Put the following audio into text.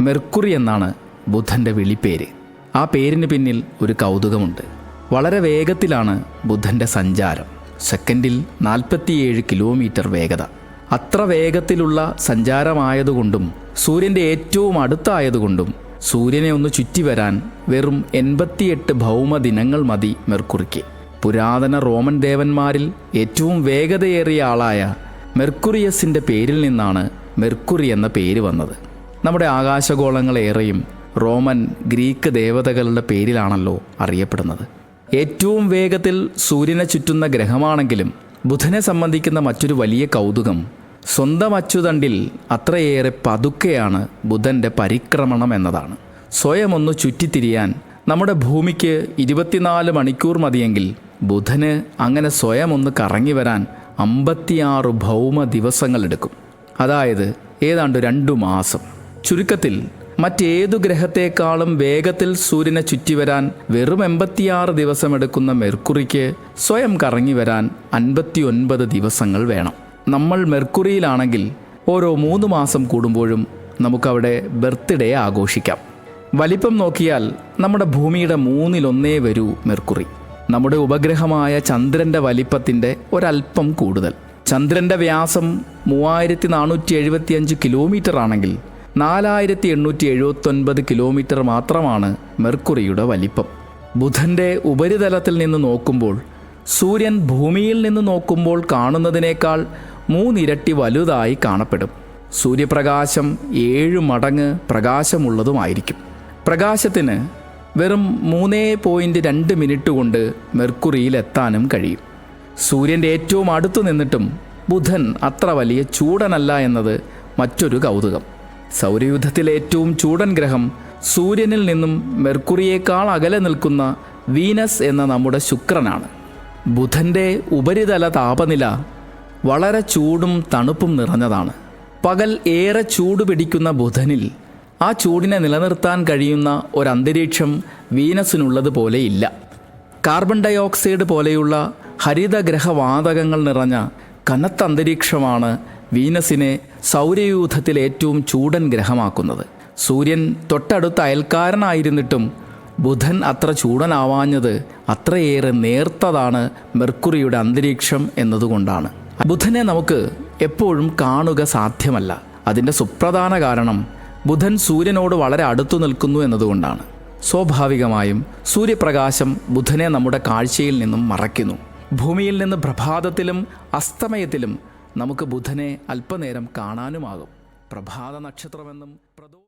Mercury എന്നാണ് ബുദ്ധന്റെ വിളിപ്പേര്. ആ പേരിന് പിന്നിൽ ഒരു കൗതുകമുണ്ട്. വളരെ വേഗത്തിലാണ് ബുദ്ധന്റെ സഞ്ചാരം. സെക്കൻഡിൽ നാൽപ്പത്തിയേഴ് കിലോമീറ്റർ വേഗത. അത്ര വേഗത്തിലുള്ള സഞ്ചാരമായതുകൊണ്ടും സൂര്യന്റെ ഏറ്റവും അടുത്തായതുകൊണ്ടും സൂര്യനെ ഒന്ന് ചുറ്റി വരാൻ വെറും എൺപത്തിയെട്ട് ഭൗമദിനങ്ങൾ മതി മെർക്കുറിക്ക്. പുരാതന റോമൻ ദേവന്മാരിൽ ഏറ്റവും വേഗതയേറിയ ആളായ മെർക്കുറിയസിന്റെ പേരിൽ നിന്നാണ് മെർക്കുറി എന്ന പേര് വന്നത്. നമ്മുടെ ആകാശഗോളങ്ങളേറെയും റോമൻ ഗ്രീക്ക് ദേവതകളുടെ പേരിലാണല്ലോ അറിയപ്പെടുന്നത്. ഏറ്റവും വേഗത്തിൽ സൂര്യനെ ചുറ്റുന്ന ഗ്രഹമാണെങ്കിലും ബുധനെ സംബന്ധിക്കുന്ന മറ്റൊരു വലിയ കൗതുകം സ്വന്തം അച്ചുതണ്ടിൽ അത്രയേറെ പതുക്കെയാണ് ബുധന്റെ പരിക്രമണം എന്നതാണ്. സ്വയം ഒന്ന് ചുറ്റിത്തിരിയാൻ നമ്മുടെ ഭൂമിക്ക് ഇരുപത്തിനാല് മണിക്കൂർ മതിയെങ്കിൽ ബുധന് അങ്ങനെ സ്വയം ഒന്ന് കറങ്ങി വരാൻ അമ്പത്തിയാറ് ഭൗമ ദിവസങ്ങളെടുക്കും അതായത് ഏതാണ്ട് രണ്ടു മാസം. ചുരുക്കത്തിൽ മറ്റേതു ഗ്രഹത്തെക്കാളും വേഗത്തിൽ സൂര്യനെ ചുറ്റിവരാൻ വെറും എൺപത്തിയാറ് ദിവസമെടുക്കുന്ന മെർക്കുറിക്ക് സ്വയം കറങ്ങി വരാൻ അൻപത്തിയൊൻപത് ദിവസങ്ങൾ വേണം. നമ്മൾ മെർക്കുറിയിലാണെങ്കിൽ ഓരോ മൂന്ന് മാസം കൂടുമ്പോഴും നമുക്കവിടെ ബർത്ത്ഡേ ആഘോഷിക്കാം. വലിപ്പം നോക്കിയാൽ നമ്മുടെ ഭൂമിയുടെ മൂന്നിലൊന്നേ വരൂ മെർക്കുറി. നമ്മുടെ ഉപഗ്രഹമായ ചന്ദ്രന്റെ വലിപ്പത്തിന്റെ ഒരല്പം കൂടുതൽ. ചന്ദ്രന്റെ വ്യാസം മൂവായിരത്തി നാനൂറ്റി എഴുപത്തിയഞ്ച് കിലോമീറ്റർ ആണെങ്കിൽ നാലായിരത്തി എണ്ണൂറ്റി എഴുപത്തൊൻപത് കിലോമീറ്റർ മാത്രമാണ് മെർക്കുറിയുടെ വലിപ്പം. ബുധന്റെ ഉപരിതലത്തിൽ നിന്ന് നോക്കുമ്പോൾ സൂര്യൻ ഭൂമിയിൽ നിന്ന് നോക്കുമ്പോൾ കാണുന്നതിനേക്കാൾ മൂന്നിരട്ടി വലുതായി കാണപ്പെടും. സൂര്യപ്രകാശം ഏഴ് മടങ്ങ് പ്രകാശമുള്ളതുമായിരിക്കും. പ്രകാശത്തിന് വെറും മൂന്നേ പോയിന്റ് രണ്ട് മിനിറ്റ് കൊണ്ട് മെർക്കുറിയിലെത്താനും കഴിയും. സൂര്യന്റെ ഏറ്റവും അടുത്തു നിന്നിട്ടും ബുധൻ അത്ര വലിയ ചൂടനല്ല എന്നത് മറ്റൊരു കൗതുകം. സൗരയൂഥത്തിലെ ഏറ്റവും ചൂടൻ ഗ്രഹം സൂര്യനിൽ നിന്നും മെർക്കുറിയേക്കാൾ അകലെ നിൽക്കുന്ന വീനസ് എന്ന നമ്മുടെ ശുക്രനാണ്. ബുധന്റെ ഉപരിതല താപനില വളരെ ചൂടും തണുപ്പും നിറഞ്ഞതാണ്. പകൽ ഏറെ ചൂട് പിടിക്കുന്ന ബുധനിൽ ആ ചൂടിനെ നിലനിർത്താൻ കഴിയുന്ന ഒരന്തരീക്ഷം വീനസിനുള്ളത് ഇല്ല കാർബൺ ഡൈ ഓക്സൈഡ് പോലെയുള്ള ഹരിതഗ്രഹവാതകങ്ങൾ നിറഞ്ഞ കനത്ത അന്തരീക്ഷമാണ് വീനസിനെ സൗരയൂഥത്തിൽ ഏറ്റവും ചൂടൻ ഗ്രഹമാക്കുന്നത്. സൂര്യൻ തൊട്ടടുത്ത അയൽക്കാരനായിരുന്നിട്ടും ബുധൻ അത്ര ചൂടനാവാഞ്ഞത് അത്രയേറെ നേർത്തതാണ് മെർക്കുറിയുടെ അന്തരീക്ഷം എന്നതുകൊണ്ടാണ്. ബുധനെ നമുക്ക് എപ്പോഴും കാണുക സാധ്യമല്ല. അതിന്റെ സുപ്രധാന കാരണം ബുധൻ സൂര്യനോട് വളരെ അടുത്തു നിൽക്കുന്നു എന്നതുകൊണ്ടാണ്. സ്വാഭാവികമായും സൂര്യപ്രകാശം ബുധനെ നമ്മുടെ കാഴ്ചയിൽ നിന്നും മറയ്ക്കുന്നു. ഭൂമിയിൽ നിന്ന് പ്രഭാതത്തിലും അസ്തമയത്തിലും നമുക്ക് ബുധനെ അല്പനേരം കാണാനുമാകും. പ്രഭാത നക്ഷത്രമെന്നും പ്രദോ